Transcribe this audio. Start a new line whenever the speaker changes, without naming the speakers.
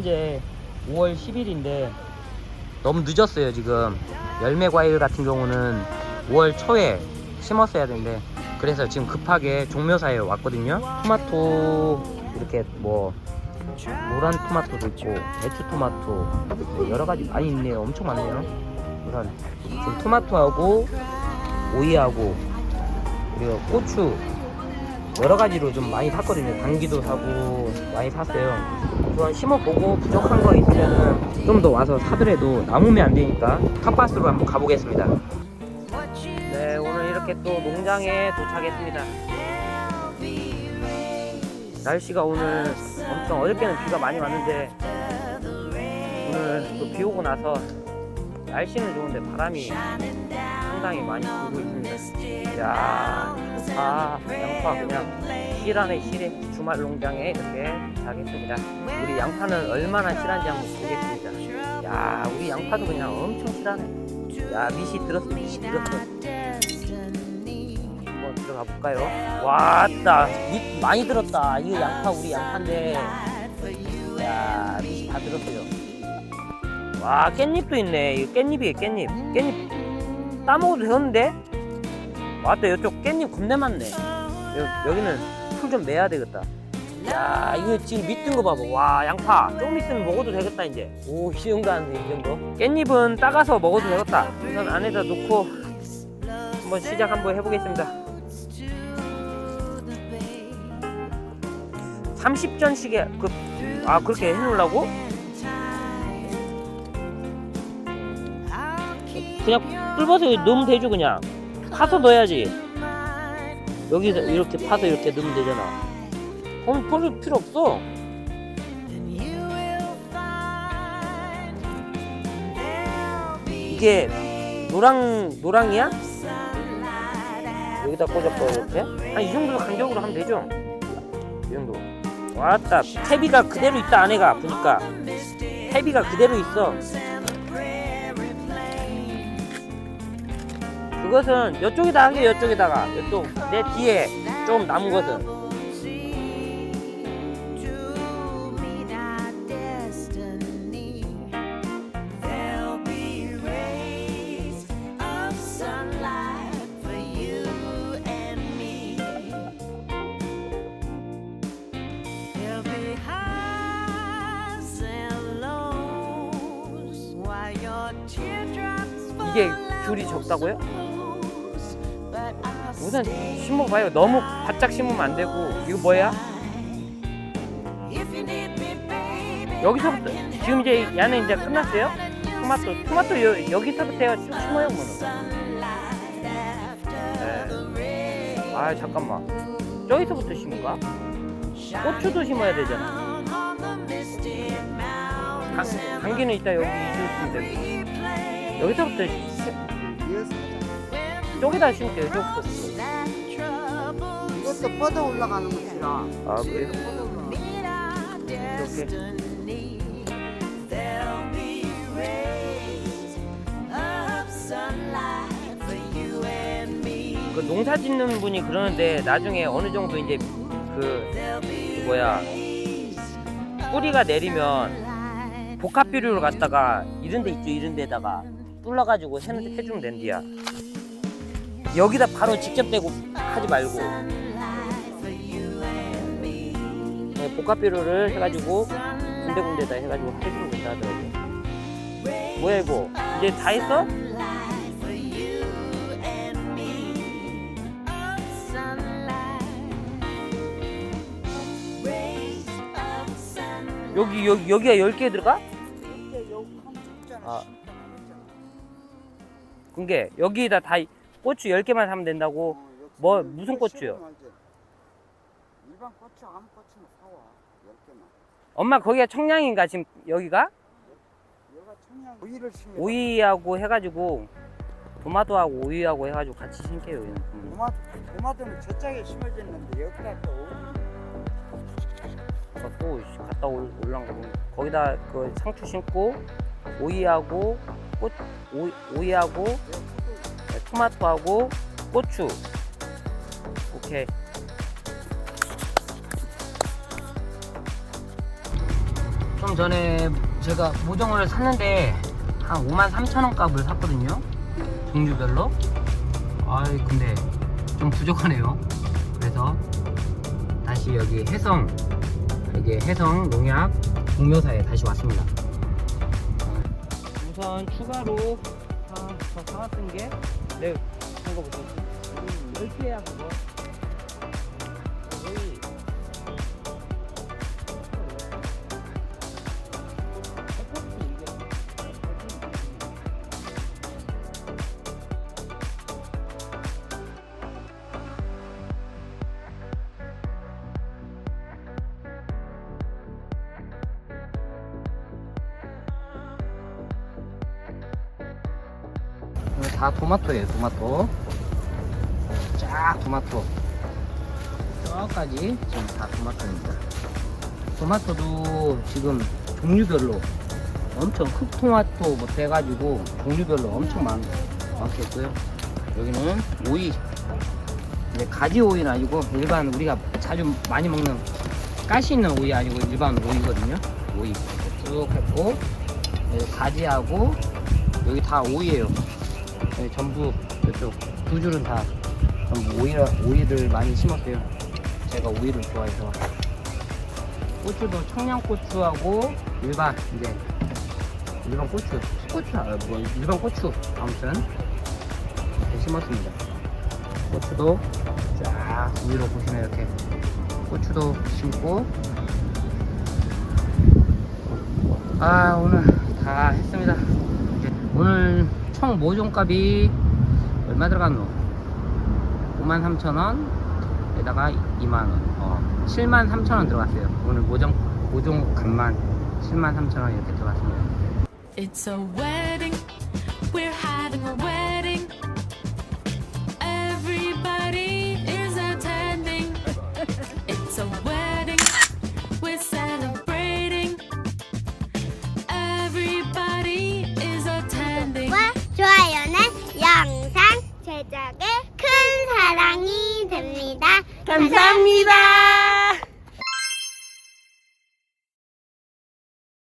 현재 5월 10일인데 너무 늦었어요 지금. 열매 과일 같은 경우는 5월 초에 심었어야 되는데 그래서 지금 급하게 종묘사에 왔거든요. 토마토 이렇게 뭐 노란 토마토도 있고 배추 토마토 뭐 여러 가지 많이 있네요. 엄청 많네요. 우선 지금 토마토하고 오이하고 그리고 고추 여러 가지로 좀 많이 샀거든요. 당기도 사고 많이 샀어요. 우선 심어보고 부족한 거 있으면은 좀더 와서 사더라도 남으면 안 되니까 텃밭으로 한번 가보겠습니다. 네, 오늘 이렇게 또 농장에 도착했습니다. 날씨가 오늘 엄청 어저께는 비가 많이 왔는데 오늘 또 비 오고 나서 날씨는 좋은데 바람이 상당히 많이 불고 있습니다. 야, 아, 양파 그냥 실하네 실해 주말 농장에 이렇게 도착했습니다. 우리 양파는 얼마나 실한지 한번 보겠습니다. 야, 우리 양파도 그냥 엄청 실하네. 야, 밑이 들었어, 밑이 들었어. 한번 들어가 볼까요? 왔다, 밑 많이 들었다. 이거 양파 우리 양파인데, 야, 밑이 다 들었어요. 와, 깻잎도 있네. 이거 깻잎이에요, 깻잎. 깻잎 따먹어도 되는데? 왔다, 이쪽 깻잎 겁내 많네. 여, 여기는 풀좀 매야 되겠다. 야, 이거 지금 밑든 거 봐봐. 와, 양파. 조금 있으면 먹어도 되겠다, 이제. 오, 안 돼, 이 정도. 깻잎은 따가서 먹어도 되겠다. 우선 안에다 놓고 한번 시작 한번 해보겠습니다. 30전씩에 그, 아, 그렇게 해놓으려고? 그냥 뚫어서 넣으면 되죠, 그냥. 파서 넣어야지. 여기서 이렇게 파서 이렇게 넣으면 되잖아. 그럼 퍼줄 필요 없어. 이게 노랑 노랑이야? 여기다 꽂아서 이렇게 한 이 정도 간격으로 하면 되죠? 이 정도. 왔다. 태비가 그대로 있다 안에가 보니까 태비가 그대로 있어. 그것은 이쪽에다 하게 이쪽에다가 이쪽 내 뒤에 좀 남은 것은 이게 귤이 적다고요? 우선 심어봐요. 너무 바짝 심으면 안 되고 이거 뭐야? 여기서부터 지금 이제 야는 이제 끝났어요? 토마토 토마토 여, 여기서부터 쭉 심어요 뭐는? 네. 아 잠깐만 저기서부터 심은가? 고추도 심어야 되잖아. 당, 당기는 이따 여기 심으면 되고 여기서부터 시- 저기다 심을게요. 저기부터.
이것도 뻗어 올라가는 것이라.
아 그래요?
뻗어 올라가.
이렇게 그 농사 짓는 분이 그러는데 나중에 어느 정도 이제 그, 그 뭐야 뿌리가 내리면 복합 비료를 갖다가 이런 데 있죠 이런 데다가 뚫어가지고 해, 해주면 된디야 여기다 바로 직접 대고 하지 말고 네, 복합비료를 해가지고 군데군데다 해가지고 해주면 된다 하더라고요 뭐야 이거 이제 다 했어? 여기 여기 여기가 10개 들어가?
아.
그게 여기다 다 고추 10개만 사면 된다고
어, 여기
뭐, 무슨
알지. 일반 고추 아무 고추나 사와. 열 개만.
엄마 거기가 청량인가 지금 여기가?
여기가 청양 오이를 심어.
오이하고 해가지고 토마토하고 오이하고 해가지고 같이 심게요. 음.
도마토 도마토는 저쪽에 심어졌는데 여기다 또 오이.
어, 또 갔다 올, 올라온 거 보면 거기다 그 상추 심고 오이하고 꽃 오이, 오이하고 네, 토마토하고 고추 오케이 좀 전에 제가 모종을 샀는데 한 5만 3천 원 값을 샀거든요. 종류별로. 아이 근데 좀 부족하네요. 그래서 다시 여기 해성 여기 해성 농약 공묘사에 다시 왔습니다. 우선 추가로 아, 저 사왔던 게 네, 한 거 보세요. 10개야 그거. 다 토마토예요, 토마토. 쫙 토마토. 저까지 지금 다 토마토입니다. 토마토도 지금 종류별로 엄청 흑토마토부터 해가지고 종류별로 엄청 많, 많겠고요. 여기는 오이. 이제 가지 오이는 아니고 일반 우리가 자주 많이 먹는 가시 있는 오이 아니고 일반 오이거든요. 오이 쭉 했고 가지하고 여기 다 오이예요. 전부 이쪽 두 줄은 다 전부 오이 오이를 많이 심었어요. 제가 오이를 좋아해서 고추도 청양고추하고 일반 이제 일반 고추 고추 아, 뭐 일반 고추 아무튼 이렇게 심었습니다. 고추도 쫙 위로 보시면 이렇게 고추도 심고 아 오늘 다 했습니다. 오늘 총 모종값이 얼마 들어갔노? 53,000원 에다가 2만원 어, 73,000원 들어갔어요 오늘 모종, 모종 값만 73,000원 이렇게 들어갔습니다
It's a wedding. We're having a wedding.
감사합니다.